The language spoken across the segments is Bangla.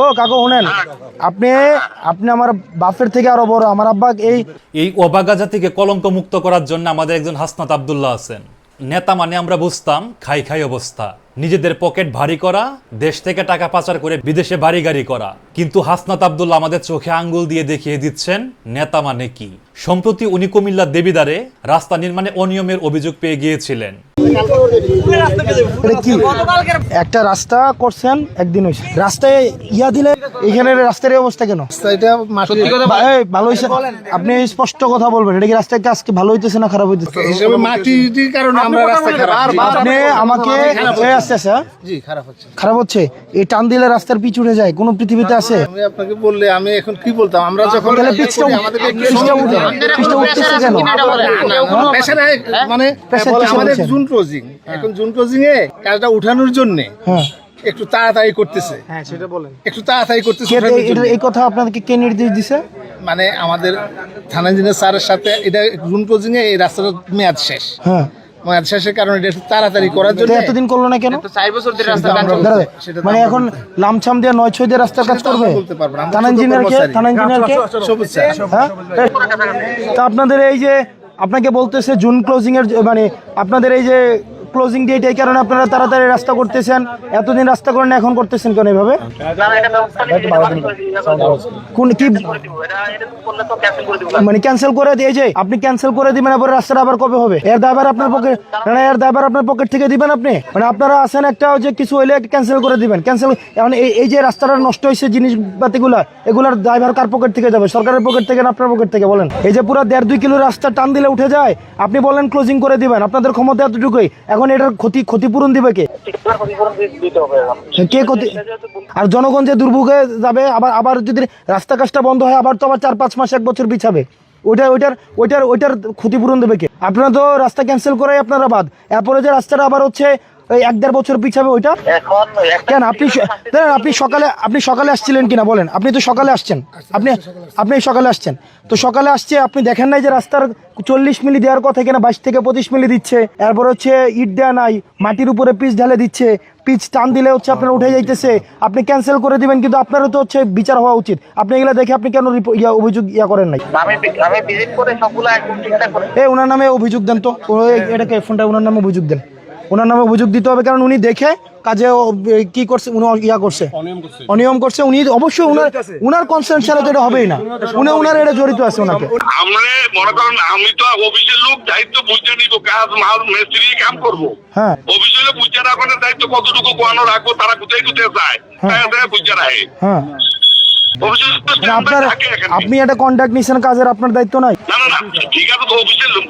ও, কাকু, শুনেন। আপনি আপনি আমার বাপের থেকে আরও বড়। আমার আব্বা এই এই অবাগা জাতিকে কলঙ্ক মুক্ত করার জন্য আমাদের একজন হাসনাত আবদুল্লাহ আছেন। নেতা মানে আমরা বুঝতাম, খাই খাই অবস্থা। নিজেদের পকেট ভারী করা, দেশ থেকে টাকা পাচার করে বিদেশে বাড়ি গাড়ি করা। কিন্তু হাসনাত আবদুল্লাহ আমাদের চোখে আঙ্গুল দিয়ে দেখিয়ে দিচ্ছেন, নেতা মানে কি? সম্প্রতি উনি কুমিল্লার দেবিদারে রাস্তা নির্মাণে অনিয়মের অভিযোগ পেয়ে গিয়েছিলেন। এটা কি? একটা রাস্তা করছেন একদিন হয়েছে রাস্তায় ইয়া দিলে এখানে রাস্তার অবস্থা কেন? ভালো হয়েছে আপনি স্পষ্ট কথা বলবেন এটা কি রাস্তায় কাজ কি ভালো হইতেছে না খারাপ হইতেছে? হিসেবে মাটির কারণে আমরা রাস্তা খারাপ। আপনি আমাকে এই আস্তে আস্তে হ্যাঁ? খারাপ হচ্ছে। এই টান দিলে রাস্তার পিচ উঠে যায় কোন পৃথিবীতে আছে? আমি আপনাকে বললে আমি এখন কি বলতাম? আমরা যখন মানে আমাদের ক্লোজিং এখন জুন ক্লোজিং এ কাজটা উঠানোর জন্য হ্যাঁ। একটু তাড়াতাড়ি করতেছে। হ্যাঁ সেটা বলেন। একটু তাড়াতাড়ি করতেছে এটা- এই কথা আপনাদেরকে কে নির্দেশ দিছে? মানে আমাদের থানা ইঞ্জিনিয়ার স্যারের সাথে এটা জুন ক্লোজিং এ এই রাস্তাটা মেয়াদ শেষ। হ্যাঁ। মেয়াদ শেষের কারণে এটা তাড়াতাড়ি করার জন্য এতদিন করল না কেন? দাঁড়াবে। সেটা তো মানে এখন লামছাম দিয়ে নয় ছয় দিয়ে রাস্তার কাজ করবে? পারব না। আমরা থানা ইঞ্জিনিয়ারকে থানা ইঞ্জিনিয়ারকে সবুজ স্যার। হ্যাঁ? তা আপনাদের এই যে আপনাকে বলতেছে জুন ক্লোজিং এর মানে আপনাদের এই যে ক্লোজিং ডেট এই কারণে আপনারা তাড়াতাড়ি রাস্তা করতেছেন। এতদিন রাস্তা করেন, এখন করতেছেন কেন এভাবে? মানে ক্যান্সেল করে দিয়ে যে, আপনি ক্যান্সেল করে দিবেন এবার রাস্তাটা আবার কবে হবে? এর দায়ভার আপনার পকেট না এর দায়ভার আপনার পকেট থেকে দিবেন আপনি? মানে আপনারা আছেন একটা যে কিছু হইলে ক্যান্সেল করে দিবেন। ক্যান্সেল এখন এই যে রাস্তাটা নষ্ট হয়েছে জিনিসপাতিগুলা, এগুলার দায়ভার কার পকেট থেকে যাবে? সরকারের পকেট থেকে না আপনার পকেট থেকে বলেন? এই যে পুরো দেড় দুই কিলো রাস্তা টান দিলে উঠে যায়। আপনি বলেন ক্লোজিং করে দিবেন। আপনাদের ক্ষমতা এতটুকুই। এখন এটার ক্ষতি ক্ষতিপূরণ দিবে কে? কে ক্ষতি? আর জনগণ যে দুর্ভোগে যাবে আবার আবার যদি রাস্তা কাজটা বন্ধ হয় আবার তো আবার চার পাঁচ মাস এক বছর পিছাবে ওইটা ওইটার ওইটার ওইটার ক্ষতিপূরণ দেবে কে? আপনারা তো রাস্তা ক্যান্সেল করাই আপনারা বাদ এরপরে যে রাস্তাটা আবার হচ্ছে ওই এক দেড় বছর পিছাবে ওইটা? কেন আপনি দাঁড়ান, আপনি সকালে আপনি সকালে আসছিলেন কিনা বলেন? আপনি তো সকালে আসছেন। আপনি আপনি সকালে আসছেন। তো সকালে আসছে আপনি দেখেন নাই যে রাস্তার চল্লিশ মিলি দেওয়ার কথা কিনা বাইশ থেকে পঁচিশ মিলি দিচ্ছে। এরপর হচ্ছে ইট দেওয়া নাই মাটির উপরে পিচ ঢালে দিচ্ছে। পিচ টান দিলে হচ্ছে আপনার উঠে যাইতেছে। আপনি ক্যান্সেল করে দিবেন কিন্তু আপনারও তো হচ্ছে বিচার হওয়া উচিত। আপনি এগুলো দেখে আপনি কেন ইয়া অভিযোগ ইয়া করেন নাই? আমি আমি ভিজিট করে সবগুলো একদম ঠিকঠাক করে এই ওনার নামে অভিযোগ দেন তো। ও এটাকে ফোনটা ওনার নামে অভিযোগ দেন। ওনার নামে অভিযোগ দিতে হবে কারণ উনি দেখে কাজে কি করছে উনি ইয়া করছে। অনিয়ম করছে। উনি অবশ্যই উনার উনার কনসেন্ট ছাড়া তো এটা হবেই না। উনি উনার এটা জড়িত আছে ওনাকে। আমরা মনে করেন আমি তো অফিসের লোক দায়িত্ব বুঝে নিব কাজ মাল মিস্ত্রি কাম করব। হ্যাঁ। অফিসের বুঝে রাখার দায়িত্ব কতটুকু কোয়ানো রাখব তারা কোথায় কোথায় যায়। তাই তাই বুঝে রাখে। হ্যাঁ। আপনার। আপনি একটা কন্ট্যাক্ট নিছেন কাজের আপনার দায়িত্ব নাই। না না না ঠিক আছে অফিসের লোক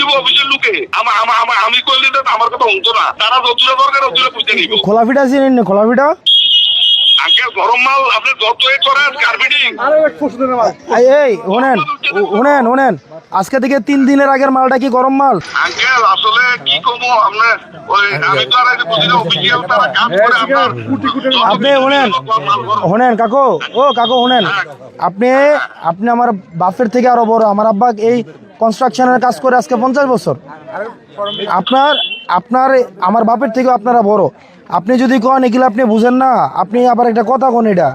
দিব অফিসের লোকে। আমার আমার আমি করলে তো আমার কথা হতো না। তারা যতটা দরকার অতটা বুঝতে নিব। খোলাফিটা চিনেন না খোলাফিটা? আঙ্কেল গরম মাল আপনি যত এ করেন কার্পেটিং এই, শুনেন শোনেন শোনেন। আজকে থেকে তিন দিনের আগের মালটা কি গরম মাল? আঙ্কেল আসলে কি করব? আমরা ওই আমি তো আর বুঝি না অফিসিয়াল তারা কাজ করে আপনার আপনি শোনেন শোনেন কাকু ও কাকু শোনেন। আপনি আপনি আমার বাপের থেকে আরও বড় আমার আব্বা এই কনস্ট্রাকশনের কাজ করে আজকে পঞ্চাশ বছর। আপনার আপনার আমার বাপের থেকে আপনারা বড়। আপনি যদি কন এগুলো আপনি বুঝেন না। আপনি আবার একটা কথা কোন এটা।